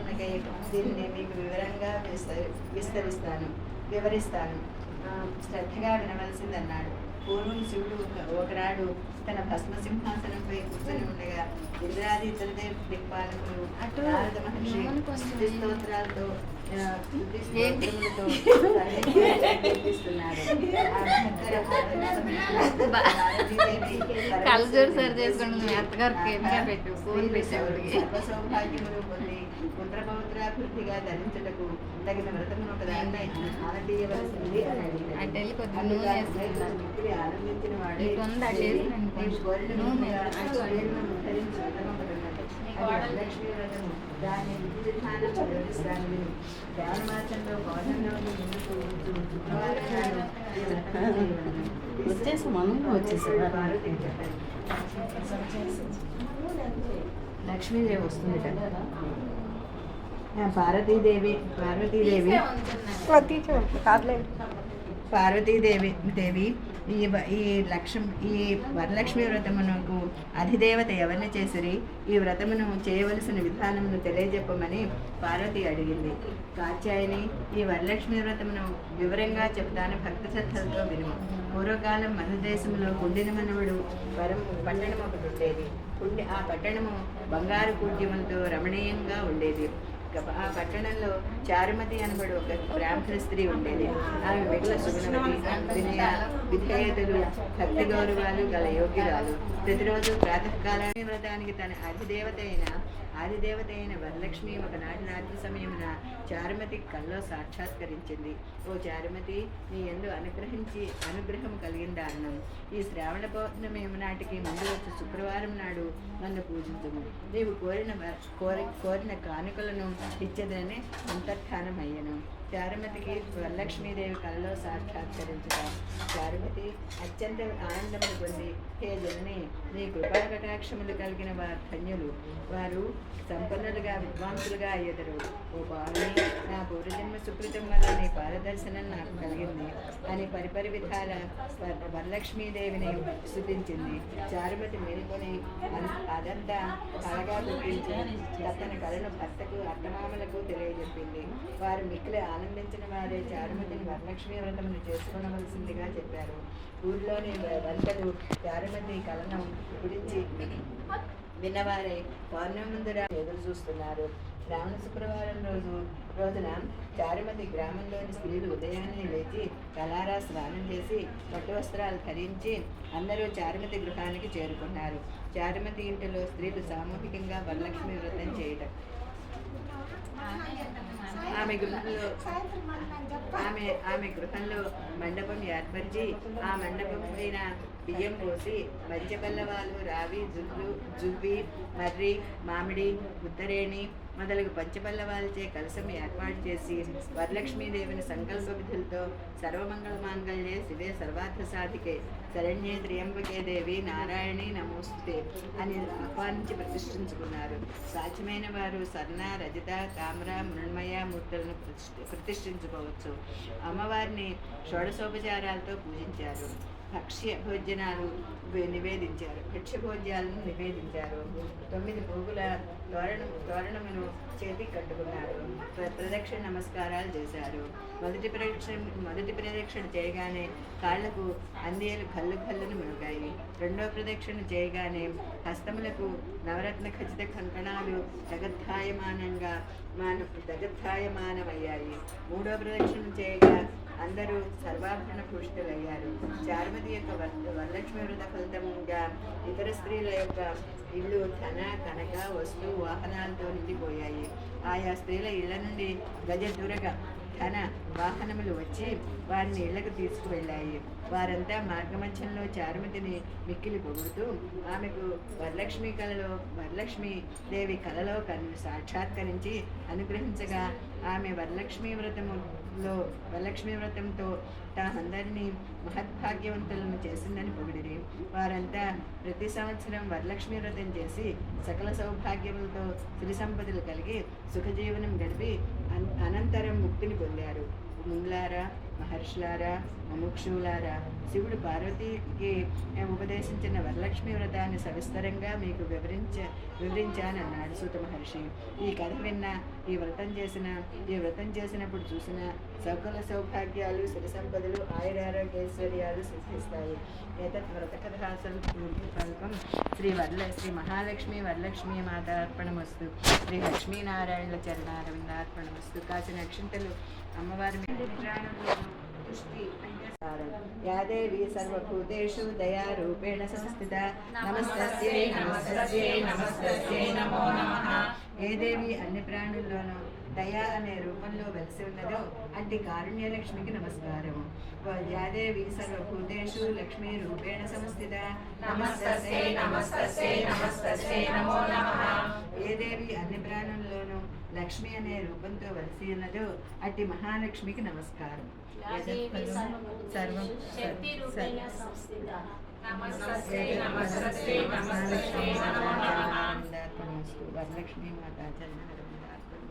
మనకై దీన్ని మీకు వివరంగా విస్త- విస్తరిస్తాను వివరిస్తాను. ఆ, శ్రద్ధగా వినవలసిందన్నాడు. పూర్వం శివుడు ఒకనాడు తన భస్మ సింహాసనంపై కూర్చొని ఉండగా ఇంద్రాది ఇతర దేవ దిక్పాలకులు అటు నారద మహర్షి స్తోత్రాలతో సరి. మీ అత్తగారికి ఏమిగా పెట్టు, ఫోన్ పెట్టేవాడికి. సౌభాగ్యములు పొంది పుత్ర పౌత్రాభివృద్ధిగా ధరించుటకు తగిన వ్రతమును ఒక దాన్ని ఆనతీయవలసింది అని అడిగాడు. అటు వెళ్ళి కొద్దిగా అందుకు నూనె ఆ వేసుకుంటాను. స్నేహితుడు మిక్కిలి ఆనందించిన వాడే, వచ్చేసి మనం వచ్చేసాం. లక్ష్మీదేవి వస్తుంది కదా ఆ, పార్వతీదేవి పార్వతీదేవి పార్వతీదేవి దేవి ఈ ఈ లక్ష్మి ఈ వరలక్ష్మి వ్రతమునకు అధిదేవత ఎవరిని చేసిరి? ఈ వ్రతమును చేయవలసిన విధానమును తెలియజెప్పమని పార్వతి అడిగింది. కాత్యాయని ఈ వరలక్ష్మి వ్రతమును వివరంగా చెప్తాను భక్తి శ్రద్ధలతో వినుము. పూర్వకాలం మన దేశంలో కుండిన మనవుడు వరం పట్టణం ఒకటి ఉండేది. కుండి ఆ పట్టణము బంగారు కూడ్యములతో రమణీయంగా ఉండేది. ఆ పట్టణంలో చారుమతి అనబడి ఒక బ్రాహ్మణ స్త్రీ ఉండేది. ఆమె మెట్ల సుగుణమతి వినయ విధేయతలు భక్తి గౌరవాలు గల యోగ్యురాలు. ప్రతిరోజు ప్రాతకాలాన్ని వ్రతానికి తన అధిదేవత అయిన ఆదిదేవత అయిన వరలక్ష్మి ఒకనాటి రాత్రి సమయమున చారుమతి కల్లో సాక్షాత్కరించింది. ఓ చారుమతి నీ ఎందు అనుగ్రహించి అనుగ్రహం కలిగిన దారుణం ఈ శ్రావణ పౌర్ణమి నాటికి ముందు వచ్చి శుక్రవారం నాడు నన్ను పూజించుము. నీవు కోరిన కోరి కోరిన కానుకలను ఇచ్చదని అంతర్ధానమయ్యను. చారుమతికి వరలక్ష్మీదేవి కలలో సాక్షాత్కరించుట చారుమతి అత్యంత ఆనందమును పొంది హే జనని నీ కృపా కటాక్షములు కలిగిన వారు ధన్యులు. వారు సంపన్నులుగా విద్వాంసులుగా అయ్యదరు ఓ బావి నా పూర్వజన్మ సుకృతం వల్ల నీ పారదర్శనం నాకు కలిగింది అని పరిపరి విధాల వరలక్ష్మీదేవిని స్థుతించింది. చారుమతి మేలుకొని అదంతా కలగా గుర్తించి తన కళను భర్తకు అత్తమామలకు తెలియజెప్పింది. వారు మిక్కిలి ఆనందించిన వారే చారుమతిని వరలక్ష్మి వ్రతమును చేసుకోవలసిందిగా చెప్పారు. ఊర్లోని వంటలు చారుమతి కలనం గురించి విన్నవారే పౌర్ణముందర ఎదురు చూస్తున్నారు. శ్రావణ శుక్రవారం రోజు రోజున చారుమతి గ్రామంలోని స్త్రీలు ఉదయాన్నే లేచి కలారా స్నానం చేసి పట్టు వస్త్రాలు ధరించి అందరూ చారుమతి గృహానికి చేరుకున్నారు. చారుమతి ఇంటిలో స్త్రీలు సామూహికంగా వరలక్ష్మి వ్రతం చేయటం ఆమె గృహంలో ఆమె ఆమె గృహంలో మండపం ఏర్పరిచి ఆ మండపం పైన బియ్యం పోసి పంచపల్లవాలు రావి జుల్లు జువ్వి మర్రి మామిడి ఉత్తరేణి మొదలగు పంచపల్లవాలచే కలశం ఏర్పాటు చేసి వరలక్ష్మీదేవిని సంకల్ప విధులతో సర్వమంగళ మాంగళ్యే శివే సర్వార్థ సాధికే శరణ్యే త్రియంబకే దేవి నారాయణి నమోస్తే అని ఆహ్వానించి ప్రతిష్ఠించుకున్నారు. సాధ్యమైన వారు సర్ణ రజిత తామ్ర మృణ్మయ మూర్తులను ప్రతిష్ఠ- ప్రతిష్ఠించుకోవచ్చు. అమ్మవారిని షోడశోపచారాలతో పూజించారు. భక్ష్య భోజనాలు నివేదించారు. భక్ష్యభోజ్యాలను నివేదించారు. తొమ్మిది భోగుల తోరణం తోరణమును చేతికి కట్టుకున్నారు. ప్ర- ప్రదక్షిణ నమస్కారాలు చేశారు. మొదటి ప్రదక్షిణ మొదటి ప్రదక్షిణ చేయగానే కాళ్ళకు అందేలు కళ్ళు కళ్ళను మునిగాయి. రెండో ప్రదక్షిణ చేయగానే హస్తములకు నవరత్న ఖచ్చిత కంకణాలు జగద్ధాయమానంగా మాన జగద్ధాయమానమయ్యాయి. మూడో ప్రదక్షిణ చేయగా అందరూ సర్వాభరణ పురుషులయ్యారు చారుమతి యొక్క వరలక్ష్మి వ్రత ఫలితంగా ఇతర స్త్రీల యొక్క ఇళ్ళు ధన కనక వస్తు వాహనాలతో నిండిపోయాయి. ఆయా స్త్రీల ఇళ్ళ నుండి గజ దురగ ధన వాహనములు వచ్చి వారిని ఇళ్ళకు తీసుకువెళ్ళాయి. వారంతా మార్గమధ్యంలో చారుమతిని మిక్కిలి పొగుడుతూ ఆమెకు వరలక్ష్మి కళలో వరలక్ష్మి దేవి కళలో కన్ను సాక్షాత్కరించి అనుగ్రహించగా ఆమె వరలక్ష్మి లో వరలక్ష్మి వ్రతంతో తామందరినీ మహద్భాగ్యవంతులను చేసిందని పొగిడిరి. వారంతా ప్రతి సంవత్సరం వరలక్ష్మి వ్రతం చేసి సకల సౌభాగ్యములతో సిరి సంపదలు కలిగి సుఖజీవనం గడిపి అన్- అనంతరం ముక్తిని పొందారు. ముందులారా మహర్షులారా ముముక్షులారా శివుడు పార్వతికి ఉపదేశించిన వరలక్ష్మి వ్రతాన్ని సవిస్తరంగా మీకు వివరించ వివరించానన్నాడు సూత మహర్షి. ఈ కథ విన్న ఈ వ్రతం చేసిన ఈ వ్రతం చేసినప్పుడు చూసిన సకల సౌభాగ్యాలు సిరి సంపదలు ఆయురారోగ్యైశ్వర్యాలు సిద్ధిస్తాయి. ఏతత్ వ్రత కథాసం ఫలితం శ్రీ వరల శ్రీ మహాలక్ష్మి వరలక్ష్మి మాత అర్పణమస్తు శ్రీ లక్ష్మీనారాయణుల చరణారవిందార్పణమస్తు. కాసిన అక్షింతలు అమ్మవారి మీద పుష్టి యాదేవి సర్వభూతేషు దయారూపేణ సంస్థిత నమస్తే నమస్తస్యై నమస్తస్యై నమో నమః ఏ దేవి అన్ని ప్రాణుల్లోనూ దయా అనే రూపంలో వెలిసి ఉన్నదో అట్టి కారుణ్యలక్ష్మికి నమస్కారము. యాదేవి సర్వభూతేషు లక్ష్మీ రూపేణ సంస్థిత. నమస్తస్యై నమస్తస్యై నమస్తస్యై నమో నమః. ఏ దేవి అన్ని ప్రాణుల్లోనూ లక్ష్మి అనే రూపంతో వెలిసి ఉన్నదో అట్టి మహాలక్ష్మికి నమస్కారం. సర్వం వరలక్ష్మీ మాతా చరణారవిందార్పణమస్తు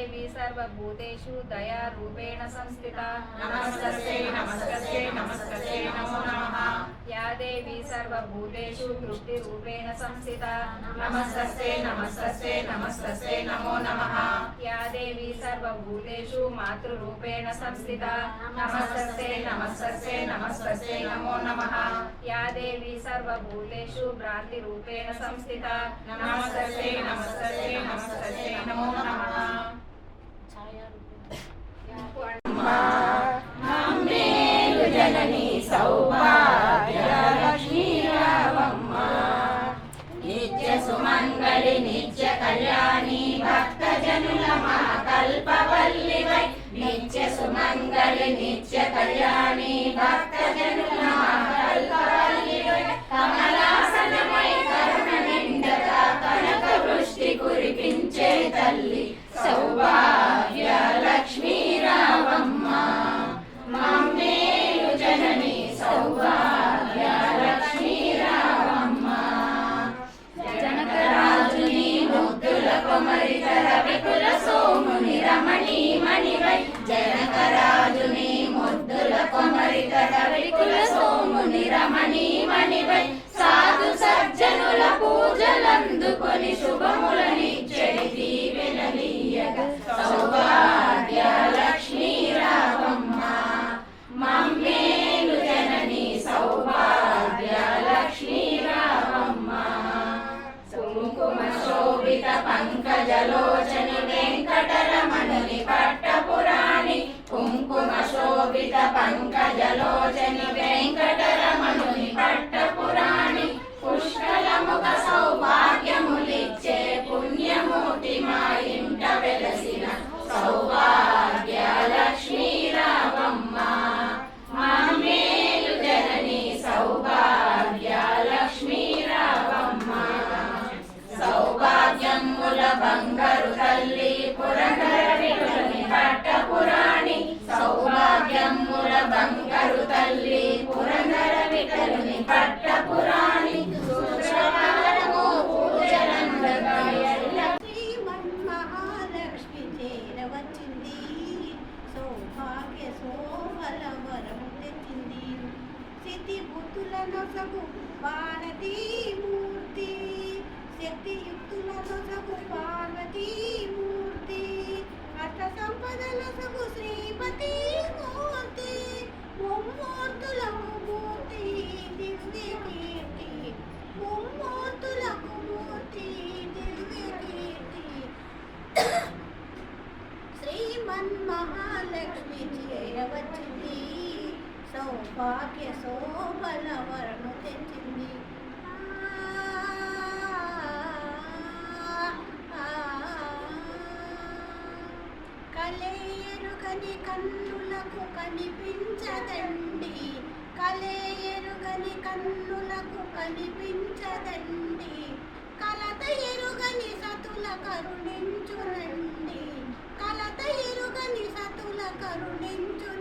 దేవి సర్వభూతేషు దయా రూపేణ సంస్థిత యా దేవి సర్వభూతేషు దృష్టి రూపేణ సంస్థిత నమస్తస్తే నమస్తస్తే నమస్తస్తే నమో నమః యా దేవి సర్వభూతేషు మాతృరూపేణ సంస్థిత నమస్తస్తే నమస్తస్తే నమస్తస్తే నమో నమః యా దేవి సర్వభూతేషు భ్రాంతి రూపేణ సంస్థిత నమస్తస్తే నమస్తస్తే నమస్తస్తే నమో నమః 마땅히 భాగ్య శోభల వరము తెచ్చింది. కలేరుగని కన్నులకు కనిపించదండి. కలేరుగని కన్నులకు కనిపించదండి. కలత ఎరుగని సతుల కరుణించునండి. కలత ఎరుగని సతుల కరుణించు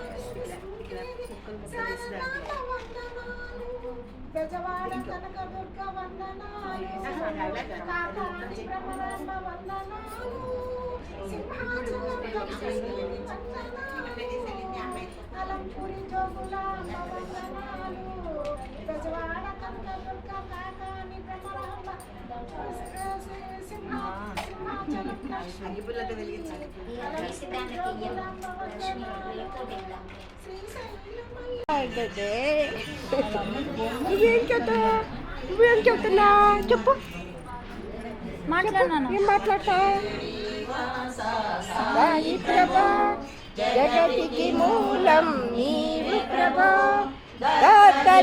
వేసి ఇలా ఇలా కుక్కలు ముక్కలు వేసి దాంట్లో బెజవాడ కనక దుర్గ వందనాలు కాకాని భ్రమరాంబ వందనాలు సింహాచలం కనకశ్రీ వందనాలు అలంపురి జోగులాంబ వందనాలు బెజవాడ కనక దుర్గ కాకాని భ్రమరాంబ సింహా సింహాచలం అగ్గిపుల్లతో వెలిగించాలి నువ్వేం చెప్తా నువ్వేం చెప్తున్నా చెప్పు. మాట్లాడినాను. ఏం మాట్లాడతావు? ప్రభా జగతికి మూలం నీవు ప్రభా.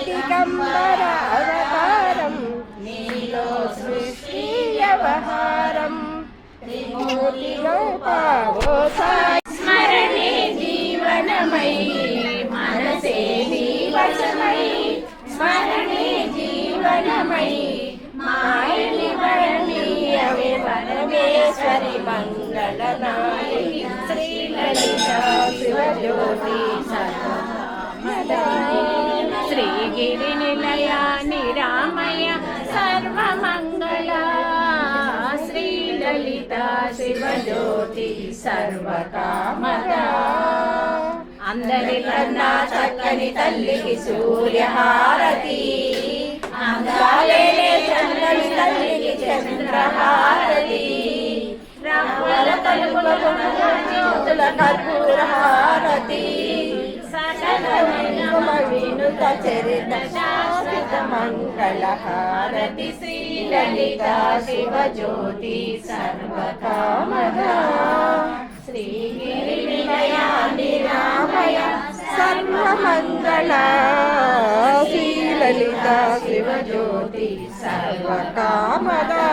దిగంబర అవతారం నీలో సృష్టి వ్యవహారం త్రిమూర్తిలో పావో స్మరణే జీవనమై మనసే జీవనమై స్మరణే జీవనమై మాయని వరణీయమే పరమేశ్వరి మంగళనా జ్యోతి సర్వకామద అందరి కన్నా చక్కని తల్లికి సూర్యహారతి. అందాలే చంద్రని తల్లికి చంద్రహారతి. రఘువల తలుపుల జ్యోతుల కర్పూర వినుత చరిత శాశ్వత మంగళ హారతి శ్రీ సర్వకామద శ్రీగిరి నిలయ నిరామయ సర్వమంగళ శ్రీలలిత శివజ్యోతి సర్వకామదా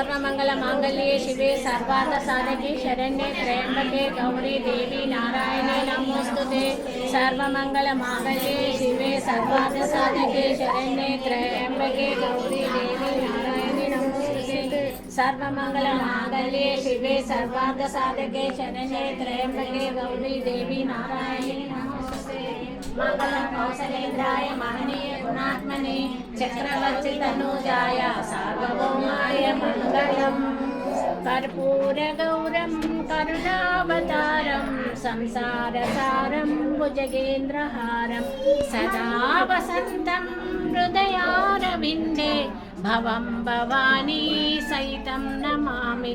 సర్వమంగళ మాంగళ్యే శివే సర్వార్థ సాధకి శరణ్యే త్రయంబకే గౌరీ దేవి నారాయణే నమోస్తుతే. సర్వమంగళ మాంగళ్యే శివే సర్వార్థ సాధకే శరణ్యే త్రయంబకే గౌరీ దేవి నారాయణే నమోస్తుతే. సర్వమంగళ మాంగళ్యే శివే సర్వార్థ సాధకే శరణ్యే త్రయంబకే గౌరీ దేవి నారాయణే నమోస్తుతే. మంగళం కౌసలేంద్రాయ మహనీయ గుణాత్మనే చక్రవర్తి తనూజాయ సార్వభౌమాయ మంగళం కర్పూర గౌరం కరుణావతారం సంసారసారం భుజగేంద్రహారం సదా వసంతం హృదయారవిందే భవం భవానీ సైతం నమామి